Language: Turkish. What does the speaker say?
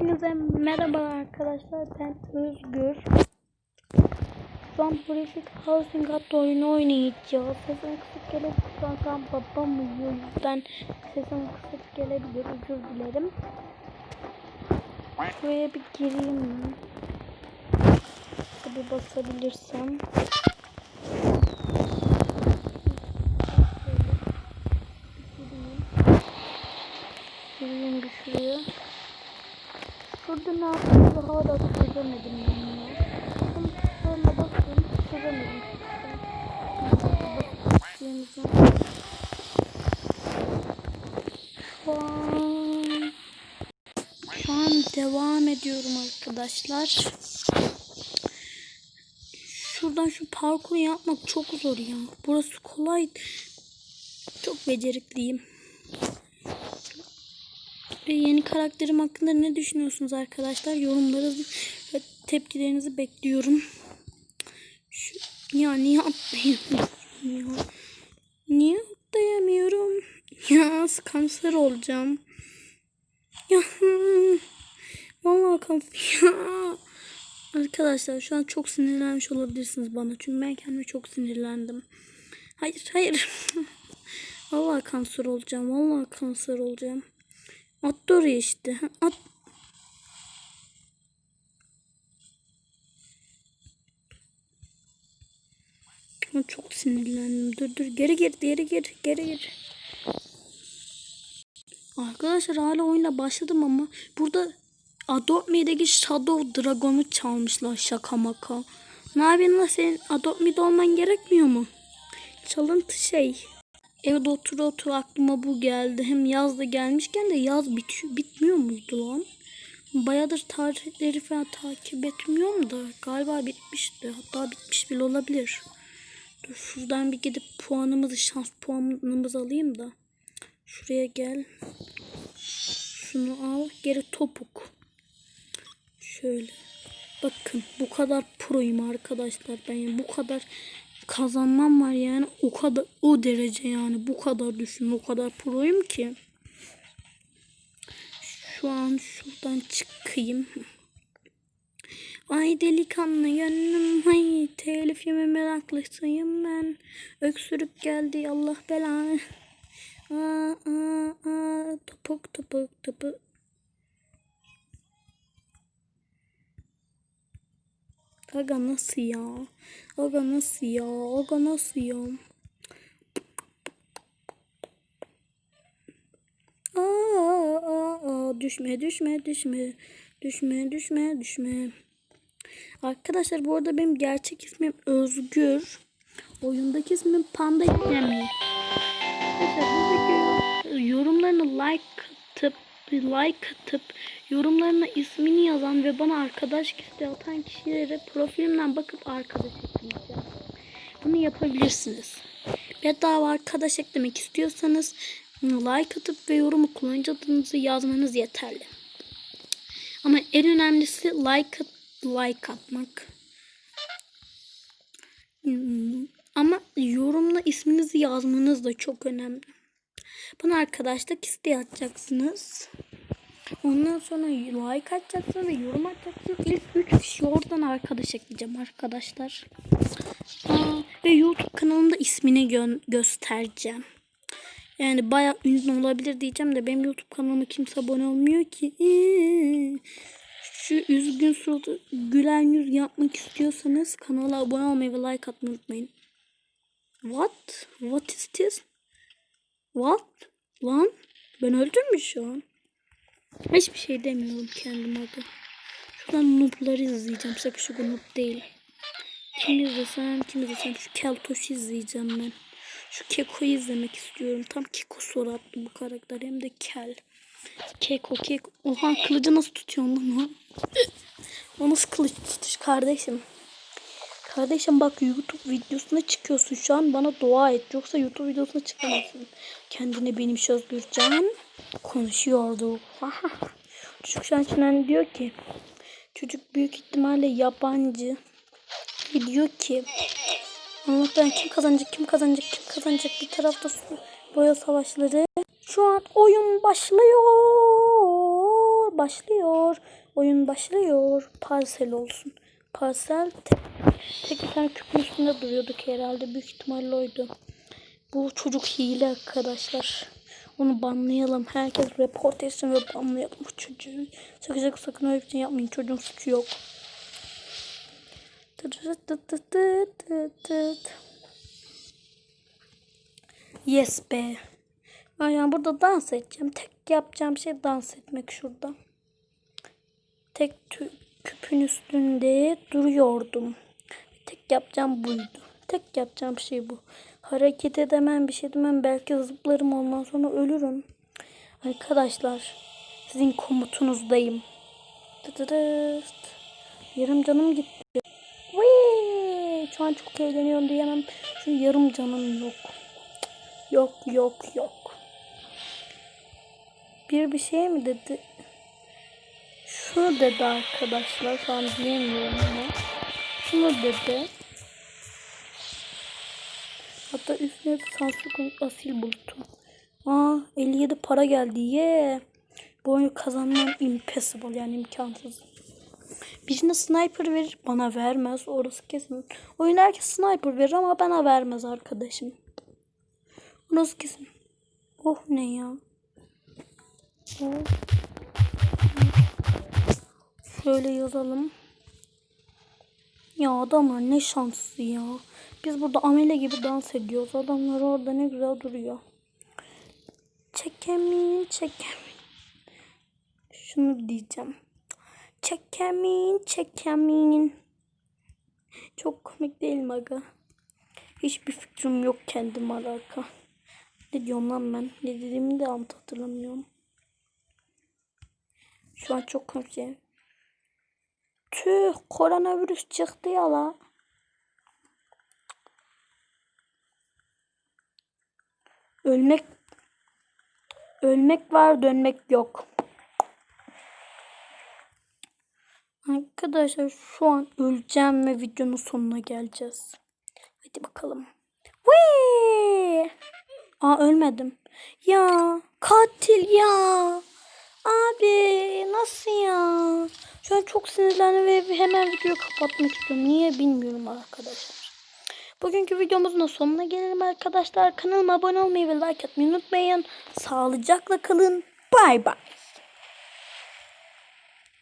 Hepinize merhaba arkadaşlar ben Özgür. An Prefix Housing adlı oyunu oynayacağız. Sesim kısık gelebilir. Şu an tam babam uyuyor. Yüzden sesim kısık gelebilir. Özür dilerim. Şuraya bir gireyim ben. Bir basabilirsem. Gireyim bir şuraya. Şurada ne yaptığımı hala çözemedim ben ya. Bakın çözemedim. Bakışlarımızı. Şu an şu an devam ediyorum arkadaşlar. Şuradan şu parkuru yapmak çok zor ya. Burası kolay. Çok becerikliyim. Yeni karakterim hakkında ne düşünüyorsunuz arkadaşlar? Yorumlarınızı ve tepkilerinizi bekliyorum. Şu, ya niye atlayamıyorum ya? Niye atlayamıyorum? Ya kanser olacağım. Ya vallahi kanser. Ya. Arkadaşlar şu an çok sinirlenmiş olabilirsiniz bana. Çünkü ben kendime çok sinirlendim. Hayır hayır. vallahi kanser olacağım. Vallahi kanser olacağım. Attı oraya işte. At. Çok sinirlendim. Dur dur. Geri geri geri geri geri geri. Arkadaşlar hala oyuna başladım ama burada Adopt Me'deki Shadow Dragon'u çalmışlar şaka maka. Ne yapayım lan senin Adopt Me'de olman gerekmiyor mu? Çalıntı şey. Evde otur otur aklıma bu geldi. Hem yaz da gelmişken de yaz bitiyor, bitmiyor muydu lan? Bayağıdır tarihleri falan takip etmiyorum da galiba bitmişti. Hatta bitmiş bile olabilir. Dur şuradan bir gidip puanımızı, şans puanımızı alayım da. Şuraya gel. Şunu al. Geri topuk. Şöyle. Bakın bu kadar proyum arkadaşlar ben. Yani bu kadar kazanmam var yani o kadar o derece yani bu kadar düşün o kadar proyum ki. Şu an şuradan çıkayım. Ay delikanlı gönlüm hay telif yeme meraklısıyım ben. Öksürük geldi Allah belanı. Aa, aa, aa, topuk topuk topuk. Aga nasıl ya? Aga nasıl ya? Aga nasıl ya? Aa, aa, aa, düşme düşme düşme düşme düşme düşme. Arkadaşlar bu arada benim gerçek ismim Özgür. Oyundaki ismim Panda Yemi. Arkadaşlar buradaki yorumlarını like atıp like atıp yorumlarına ismini yazan ve bana arkadaş isteği atan kişilere profilimden bakıp arkadaş ekleyeceğim. Bunu yapabilirsiniz. Bedava arkadaş eklemek istiyorsanız like atıp ve yorumu kullanıcı adınızı yazmanız yeterli. Ama en önemlisi like at, like atmak. Hmm, Ama yorumla isminizi yazmanız da çok önemli. Bana arkadaşlık isteği atacaksınız. Ondan sonra like atacaksınız ve yorum atacaksınız. İlk 3 kişi oradan arkadaş ekleyeceğim arkadaşlar. Aa, ve YouTube kanalımda ismini gö- göstereceğim. Yani bayağı ünlü olabilir diyeceğim de benim YouTube kanalıma kimse abone olmuyor ki. Şu üzgün suratı gülen yüz yapmak istiyorsanız kanala abone olmayı ve like atmayı unutmayın. What? What is this? What? Lan? Ben öldüm mü şu an? Hiçbir şey demiyorum kendim adı. Şuradan noob'ları izleyeceğim. Sakın şu noob değil. Kim izlesem kim izlesem şu Keltoş'u izleyeceğim ben. Şu Keko'yu izlemek istiyorum. Tam Keko suratlı bu karakter hem de kel. Keko Keko. Oha kılıcı nasıl tutuyorsun lan? o? O nasıl kılıç tutuş kardeşim? Kardeşim bak YouTube videosuna çıkıyorsun şu an bana dua et. Yoksa YouTube videosuna çıkamazsın. Kendine benim Özgürcan konuşuyordu. Çocuk şu an diyor ki çocuk büyük ihtimalle yabancı. Diyor ki Allah'tan kim kazanacak kim kazanacak kim kazanacak bir tarafta su- boya savaşları. Şu an oyun başlıyor. başlıyor. Oyun başlıyor. Parsel olsun. Parsel tek, bir tane küpün üstünde duruyorduk herhalde. Büyük ihtimalle oydu. Bu çocuk hile arkadaşlar. Onu banlayalım. Herkes report etsin ve banlayalım bu çocuğu. Sakın sakın, sakın öyle bir şey yapmayın. Çocuğun suçu yok. Tıt tıt tıt tıt. Yes be. Aynen burada dans edeceğim. Tek yapacağım şey dans etmek şurada. Tek küpün üstünde duruyordum. Tek yapacağım buydu. Tek yapacağım şey bu. Hareket edemem, bir şey demem. Belki zıplarım ondan sonra ölürüm. Arkadaşlar, sizin komutunuzdayım. Tıtıdıt. Yarım canım gitti. Şu an çok eğleniyorum diyemem. Şu yarım canım yok. Yok yok yok. Bir bir şey mi dedi? Şunu dedi arkadaşlar. Şu an diyemiyorum ama. Şunu dedi. Hatta üstüne sansür asil bulutu. Aa 57 para geldi. Ye. Bu oyunu kazanmam impossible yani imkansız. Birine sniper verir bana vermez. Orası kesin. Oyun herkes sniper verir ama bana vermez arkadaşım. Orası kesin. Oh ne ya. Oh. Şöyle yazalım. Ya adamlar ne şanslı ya. Biz burada amele gibi dans ediyoruz. Adamlar orada ne güzel duruyor. Çekemin çekemin. Şunu diyeceğim. Çekemin çekemin. Çok komik değil mi aga? Hiçbir fikrim yok kendim alaka. Ne diyorum lan ben? Ne dediğimi de hatırlamıyorum. Şu an çok komik. Tüh koronavirüs çıktı ya la. Ölmek ölmek var dönmek yok. Arkadaşlar şu an öleceğim ve videonun sonuna geleceğiz. Hadi bakalım. Whee! Aa ölmedim. Ya katil ya. Abi nasıl ya? Şu an çok sinirlendim ve hemen videoyu kapatmak istiyorum. Niye bilmiyorum arkadaşlar. Bugünkü videomuzun sonuna gelelim arkadaşlar. Kanalıma abone olmayı ve like atmayı unutmayın. Sağlıcakla kalın. Bay bay.